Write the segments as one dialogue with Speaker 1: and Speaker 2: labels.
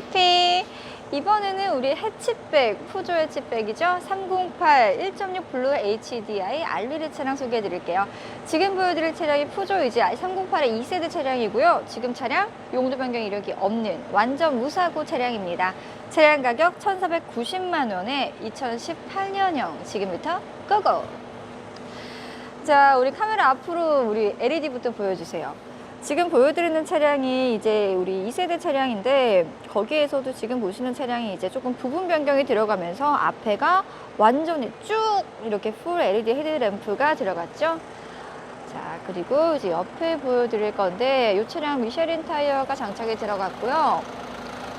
Speaker 1: 히피. 이번에는 우리 해치백 푸조 해치백이죠. 308 1.6 블루 HDI 알리르 차량 소개해 드릴게요. 지금 보여드릴 차량이 푸조 이제 308의 2세대 차량이고요. 지금 차량 용도 변경 이력이 없는 완전 무사고 차량입니다. 차량 가격 1490만 원에 2018년형 지금부터 고고! 자 우리 카메라 앞으로 우리 LED부터 보여주세요 지금 보여드리는 차량이 이제 우리 2세대 차량인데 거기에서도 지금 보시는 차량이 이제 조금 부분 변경이 들어가면서 앞에가 완전히 쭉 이렇게 풀 LED 헤드램프가 들어갔죠. 자 그리고 이제 옆에 보여드릴 건데 이 차량 미쉐린 타이어가 장착이 들어갔고요.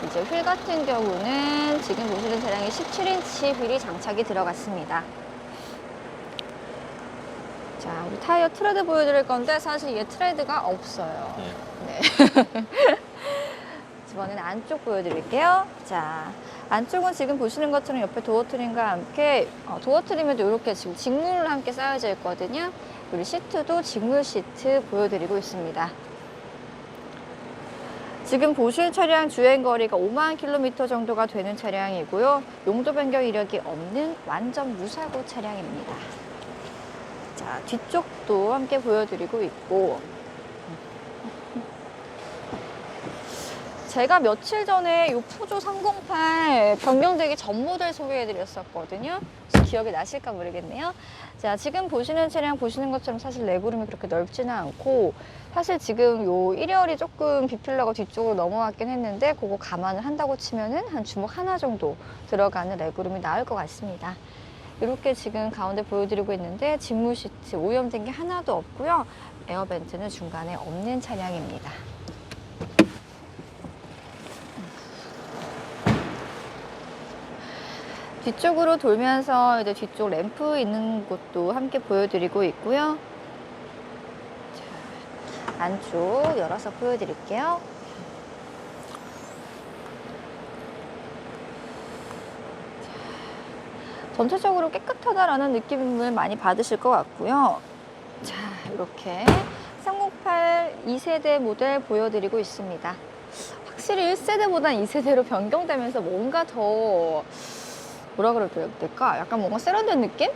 Speaker 1: 이제 휠 같은 경우는 지금 보시는 차량이 17인치 휠이 장착이 들어갔습니다. 자, 우리 타이어 트레드 보여드릴 건데 사실 얘 트레드가 없어요. 네. 이번에는 안쪽 보여드릴게요. 자, 안쪽은 지금 보시는 것처럼 옆에 도어 트림과 함께 어, 도어 트림에도 이렇게 지금 직물을 함께 쌓여져 있거든요. 우리 시트도 직물 시트 보여드리고 있습니다. 지금 보실 차량 주행 거리가 5만 킬로미터 정도가 되는 차량이고요. 용도 변경 이력이 없는 완전 무사고 차량입니다. 자, 뒤쪽도 함께 보여드리고 있고 제가 며칠 전에 이 푸조 308 변경되기 전 모델 소개해드렸었거든요. 기억이 나실까 모르겠네요. 자, 지금 보시는 차량 보시는 것처럼 사실 레그룸이 그렇게 넓지는 않고 사실 지금 요 1열이 조금 비필러가 뒤쪽으로 넘어왔긴 했는데 그거 감안을 한다고 치면은 한 주먹 하나 정도 들어가는 레그룸이 나을 것 같습니다. 이렇게 지금 가운데 보여드리고 있는데 직무 시트 오염된 게 하나도 없고요. 에어벤트는 중간에 없는 차량입니다. 뒤쪽으로 돌면서 이제 뒤쪽 램프 있는 곳도 함께 보여드리고 있고요. 자, 안쪽 열어서 보여드릴게요. 전체적으로 깨끗하다라는 느낌을 많이 받으실 것 같고요. 자, 이렇게 308 2세대 모델 보여드리고 있습니다. 확실히 1세대보단 2세대로 변경되면서 뭔가 더 뭐라 그래야 될까? 약간 뭔가 세련된 느낌?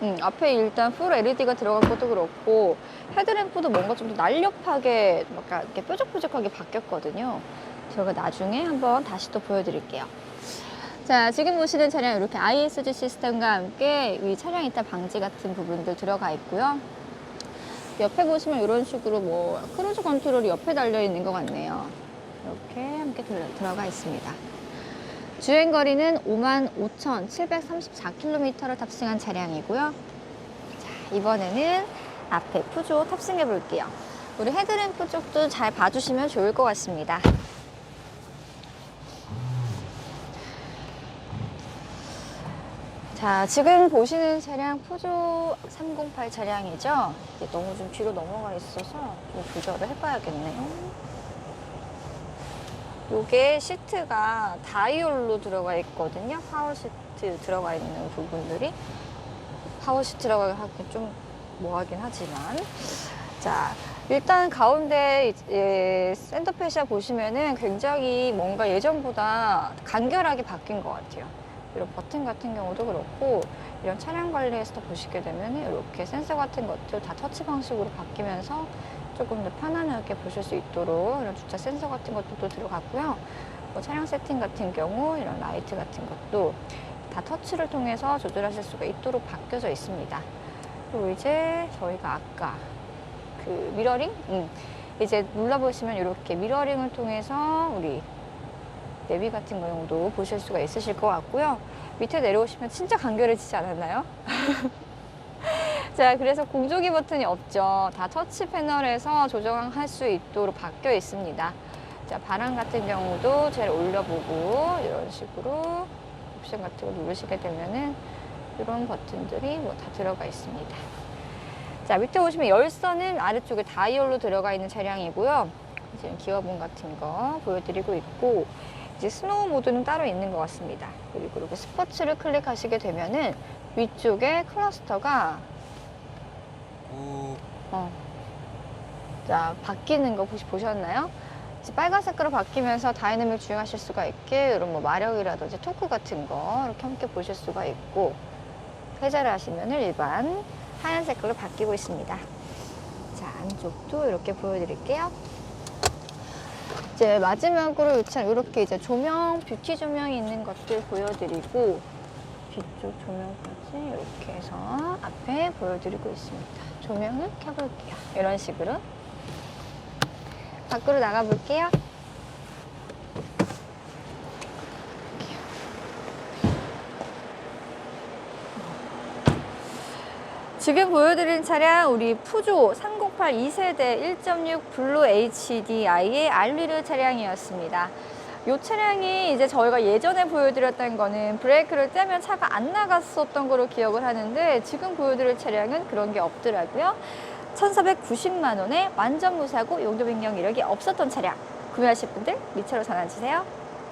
Speaker 1: 음, 앞에 일단 풀 LED가 들어간 것도 그렇고 헤드램프도 뭔가 좀 더 날렵하게 막 이렇게 뾰족뾰족하게 바뀌었거든요. 저희가 나중에 한번 다시 또 보여드릴게요. 자, 지금 보시는 차량 이렇게 ISG 시스템과 함께 위 차량 이탈 방지 같은 부분들 들어가 있고요. 옆에 보시면 이런 식으로 뭐 크루즈 컨트롤이 옆에 달려 있는 것 같네요. 이렇게 함께 들어, 들어가 있습니다. 주행 거리는 55,734km를 탑승한 차량이고요. 자, 이번에는 앞에 푸조 탑승해 볼게요. 우리 헤드램프 쪽도 잘 봐주시면 좋을 것 같습니다. 자, 지금 보시는 차량 푸조 308 차량이죠? 너무 좀 뒤로 넘어가 있어서 좀 조절을 해봐야겠네요. 요게 시트가 다이올로 들어가 있거든요. 파워 시트 들어가 있는 부분들이. 파워 시트라고 하기 좀 뭐하긴 하지만. 자, 일단 가운데 이제 센터페시아 보시면은 굉장히 뭔가 예전보다 간결하게 바뀐 것 같아요. 이런 버튼 같은 경우도 그렇고 이런 차량 관리에서 보시게 되면 이렇게 센서 같은 것도 다 터치 방식으로 바뀌면서 조금 더 편안하게 보실 수 있도록 이런 주차 센서 같은 것도 들어갔고요. 뭐 차량 세팅 같은 경우 이런 라이트 같은 것도 다 터치를 통해서 조절하실 수가 있도록 바뀌어져 있습니다. 그리고 이제 저희가 아까 그 미러링? 음. 이제 눌러보시면 이렇게 미러링을 통해서 우리 내비 같은 경우도 보실 수가 있으실 것 같고요. 밑에 내려오시면 진짜 간결해지지 않았나요? 자, 그래서 공조기 버튼이 없죠. 다 터치 패널에서 조정할 수 있도록 바뀌어 있습니다. 자, 바람 같은 경우도 제일 올려보고 이런 식으로 옵션 같은 거 누르시게 되면은 이런 버튼들이 뭐 다 들어가 있습니다. 자, 밑에 보시면 열선은 아래쪽에 다이얼로 들어가 있는 차량이고요. 지금 기어봉 같은 거 보여드리고 있고 이제 스노우 모드는 따로 있는 것 같습니다. 그리고 이렇게 스포츠를 클릭하시게 되면은 위쪽에 클러스터가
Speaker 2: 오,
Speaker 1: 어. 자, 바뀌는 거 혹시 보셨나요? 이제 빨간색으로 바뀌면서 다이내믹 주행하실 수가 있게 이런 뭐 마력이라든지 토크 같은 거 이렇게 함께 보실 수가 있고 회자를 하시면 일반 하얀색으로 바뀌고 있습니다. 자 안쪽도 이렇게 보여드릴게요. 이제 마지막으로 참 이렇게 이제 조명 뷰티 조명이 있는 것들 보여드리고 뒤쪽 조명까지 이렇게 해서 앞에 보여드리고 있습니다. 조명을 켜볼게요. 이런 식으로 밖으로 나가 볼게요. 지금 보여드린 차량 우리 푸조 308 2세대 1.6 블루 HDI의 알리르 차량이었습니다. 이 차량이 이제 저희가 예전에 보여드렸던 거는 브레이크를 떼면 차가 안 나갔었던 거로 기억을 하는데 지금 보여드릴 차량은 그런 게 없더라고요. 1,490만 원에 완전 무사고 용도 변경 이력이 없었던 차량 구매하실 분들 미처로 전화 주세요.